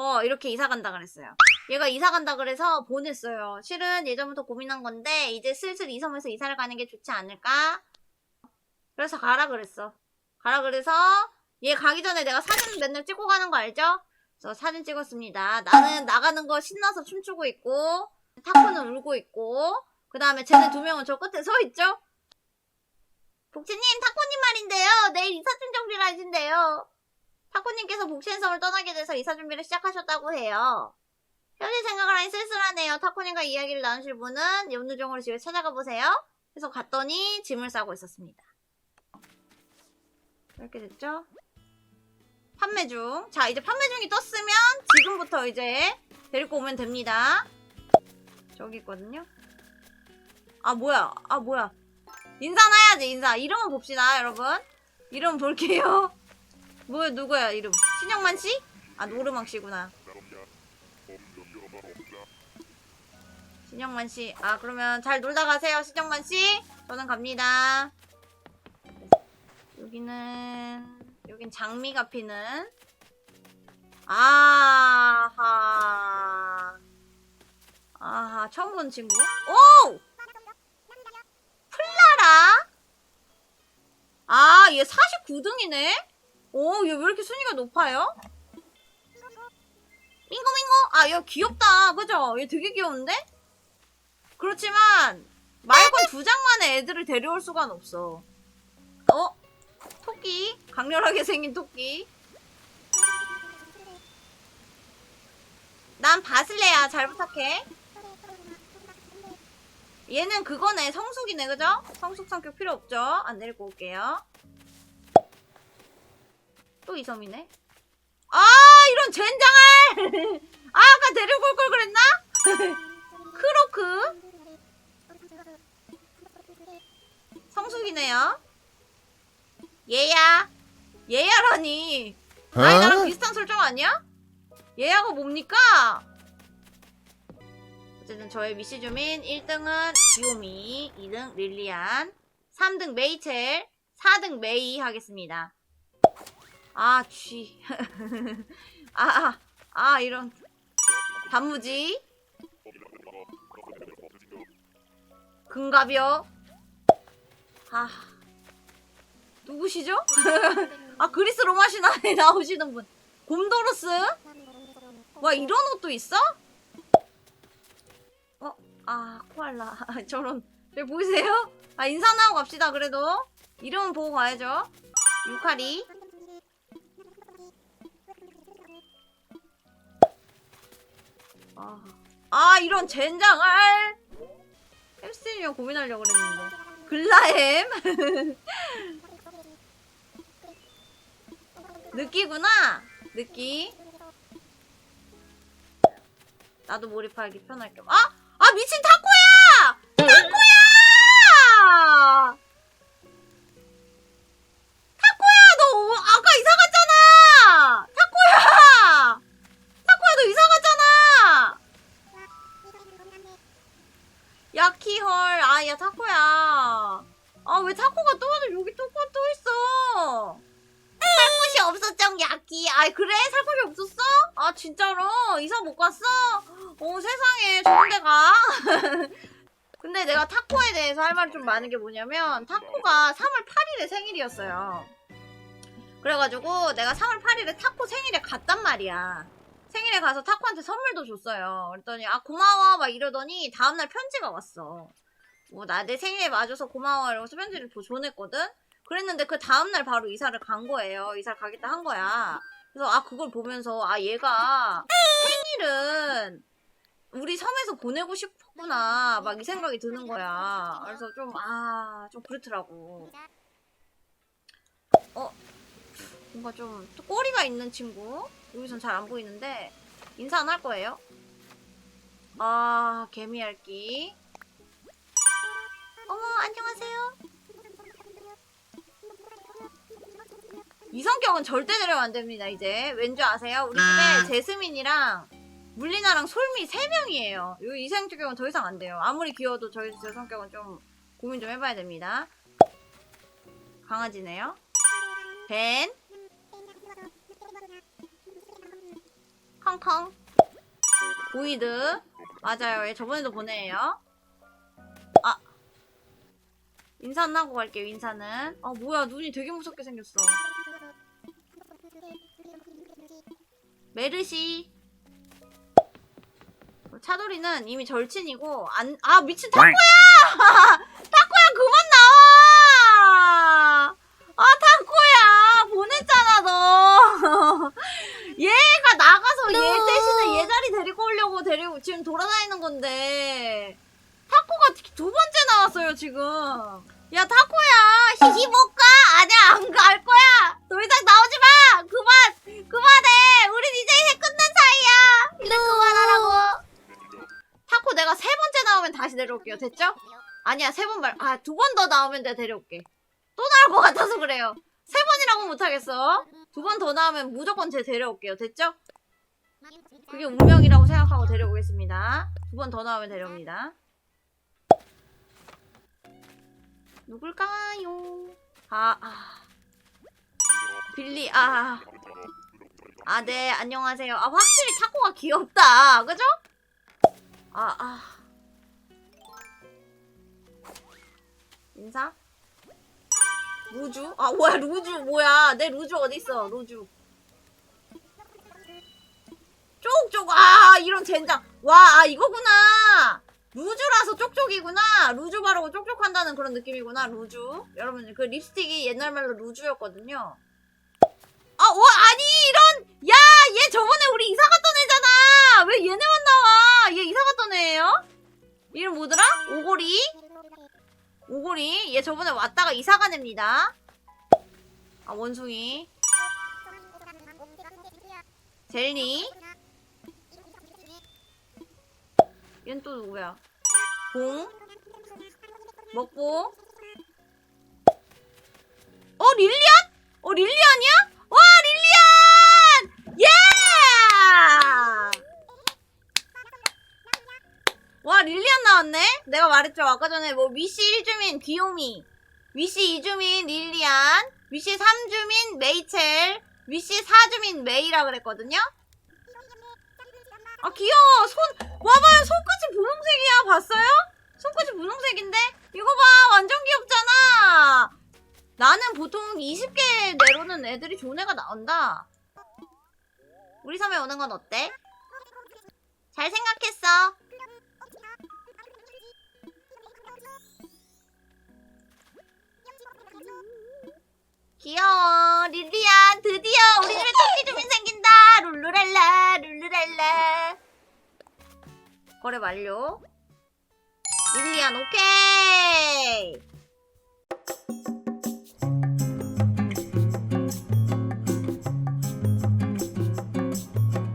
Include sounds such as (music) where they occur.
어, 이렇게 이사 간다 그랬어요. 얘가 이사 간다 그래서 보냈어요. 실은 예전부터 고민한 건데, 이제 슬슬 이 섬에서 이사를 가는 게 좋지 않을까? 그래서 가라 그랬어. 가라 그래서, 얘 가기 전에 내가 사진 맨날 찍고 가는 거 알죠? 그래서 사진 찍었습니다. 나는 나가는 거 신나서 춤추고 있고, 타코는 울고 있고, 그 다음에 쟤네 두 명은 저 끝에 서 있죠? 복치님, 타코님 말인데요. 내일 이사준 정리를 하신대요. 타코님께서 복신섬을 떠나게 돼서 이사 준비를 시작하셨다고 해요. 현실 생각을 하니 쓸쓸하네요. 타코님과 이야기를 나누실 분은 염누정으로 집에 찾아가 보세요. 그래서 갔더니 짐을 싸고 있었습니다. 이렇게 됐죠? 판매 중. 자, 이제 판매 중이 떴으면 지금부터 이제 데리고 오면 됩니다. 저기 있거든요. 아, 뭐야. 아, 뭐야. 인사나 해야지, 인사. 이름은 봅시다, 여러분. 이름 볼게요. 뭐야, 누구야, 이름? 신영만 씨? 아, 노르망 씨구나. 신영만 씨. 아, 그러면 잘 놀다 가세요, 신영만 씨. 저는 갑니다. 여기는, 여긴 장미가 피는. 아하. 아하, 처음 본 친구? 오! 플라라? 아, 얘 49등이네? 오, 얘 왜 이렇게 순위가 높아요? 밍고밍고? 아, 얘 귀엽다. 그죠? 얘 되게 귀여운데? 그렇지만, 말건 두 장만의 애들을 데려올 수가 없어. 어? 토끼? 강렬하게 생긴 토끼. 난 바슬레야. 잘 부탁해. 얘는 그거네. 성숙이네. 그죠? 성숙 성격 필요 없죠? 안 데리고 올게요. 또 이 섬이네. 아, 이런 젠장할! (laughs) 아, 아까 데리고 올 걸 그랬나? (laughs) 크로크. 성숙이네요. 얘야. 얘야라니. 아니, 나랑 비슷한 설정 아니야? 얘야가 뭡니까? 어쨌든 저의 미시 주민 1등은 기오미, 2등 릴리안, 3등 메이첼, 4등 메이 하겠습니다. 아, 쥐. (laughs) 아, 아, 아, 이런. 단무지. 금갑이요. 아. 누구시죠? (laughs) 아, 그리스 로마 신화에 (laughs) 나오시는 분. 곰도로스? 와, 이런 옷도 있어? 어? 아, 코알라. 저런. 저기 보이세요? 아, 인사나 하고 갑시다, 그래도. 이름은 보고 가야죠. 유카리. 아, 아 이런 젠장할! 햄스트리랑 고민하려고 그랬는데. 글라햄 (laughs) 느끼구나? 느끼? 나도 몰입하기 편할 겸 아! 아 미친 타 아야 타코야. 아 왜 타코가 또 여기 또, 또 있어? 살 곳이 없었죠 야키 아 그래? 살 곳이 없었어? 아 진짜로? 이사 못 갔어? 어 세상에 좋은 데가. (laughs) 근데 내가 타코에 대해서 할 말이 좀 많은 게 뭐냐면 타코가 3월 8일에 생일이었어요. 그래가지고 내가 3월 8일에 타코 생일에 갔단 말이야. 생일에 가서 타코한테 선물도 줬어요. 그랬더니 아 고마워. 막 이러더니 다음날 편지가 왔어. 뭐 나 내 생일에 맞아서 고마워 이러면서 편지를 보- 보냈거든. 그랬는데 그 다음날 바로 이사를 간 거예요. 이사를 가겠다 한 거야. 그래서 아 그걸 보면서 아 얘가 생일은 우리 섬에서 보내고 싶었구나 막 이 생각이 드는 거야. 그래서 좀 아 좀 그렇더라고. 어 뭔가 좀또 꼬리가 있는 친구 여기선 잘 안 보이는데 인사 안 할 거예요? 아 개미알기 어머 안녕하세요 이 성격은 절대 내려면 안 됩니다 이제 왠지 아세요? 우리 집에 제스민이랑 물리나랑 솔미 3명이에요 이 성격은 더 이상 안 돼요 아무리 귀여워도 저희 제 성격은 좀 고민 좀 해봐야 됩니다 강아지네요 벤康康. 보이드. 맞아요. 얘 저번에도 보내요. 인사는 하고 갈게요, 인사는. 아, 뭐야. 눈이 되게 무섭게 생겼어. 메르시. 차돌이는 이미 절친이고, 안, 아, 미친 타코야! (laughs) 타코야, 그만 나와! 아, 타코야! 보냈잖아, 너! 얘가 나가서 얘 대신에 얘 자리 데리고 오려고 데리고 지금 돌아다니는 건데. 타코가 두 번째 나왔어요, 지금. 야, 타코야! 히히 못 가! 아니야, 안 갈 거야! 더 이상 나오지 마! 그만! 그만해! 우린 이제 해 끝난 사이야! 이제 그만하라고! 타코 내가 세 번째 나오면 다시 내려올게요. 됐죠? 아니야, 세 번 말, 아, 두 번 더 나오면 내가 데려올게. 또 나올 것 같아서 그래요. 세 번이라고 못하겠어. 두 번 더 나오면 무조건 제 데려올게요. 됐죠? 그게 운명이라고 생각하고 데려오겠습니다. 두 번 더 나오면 데려옵니다. 누굴까요? 아, 아. 빌리, 아. 아, 네, 안녕하세요. 아, 확실히 타코가 귀엽다. 그죠? 아, 아. 인사? 루주? 아, 뭐야, 루주, 뭐야. 내 루주 어딨어, 루주. 쪽쪽, 아, 이런 젠장. 와, 아, 이거구나. 루즈라서 쪽쪽이구나. 루즈 바르고 쪽쪽한다는 그런 느낌이구나, 루즈. 여러분, 그 립스틱이 옛날 말로 루즈였거든요. 아, 와, 아니, 이런, 야, 얘 저번에 우리 이사 갔던 애잖아. 왜 얘네만 나와? 얘 이사 갔던 애예요? 이름 뭐더라? 오고리? 오고리. 얘 저번에 왔다가 이사 간 애입니다. 아, 원숭이. 젤리. 얘는 또 누구야? 봉. 먹보. 어, 릴리안? 어, 릴리안이야? 와, 릴리안! 예! 와, 릴리안 나왔네? 내가 말했죠. 아까 전에 뭐, 위시 1주민 귀요미, 위시 2주민 릴리안, 위시 3주민 메이첼, 위시 4주민 메이라 그랬거든요? 아, 귀여워. 손, 와봐요. 손끝이 분홍색이야. 봤어요? 손끝이 분홍색인데? 이거 봐. 완전 귀엽잖아. 나는 보통 20개 내로는 애들이 좋은 애가 나온다. 우리 섬에 오는 건 어때? 잘 생각했어. 귀여워. 릴리안, 드디어 우리 집에 토끼 주민 생긴다. 룰루랄라, 만들래. 거래 완료. 릴리안 오케이.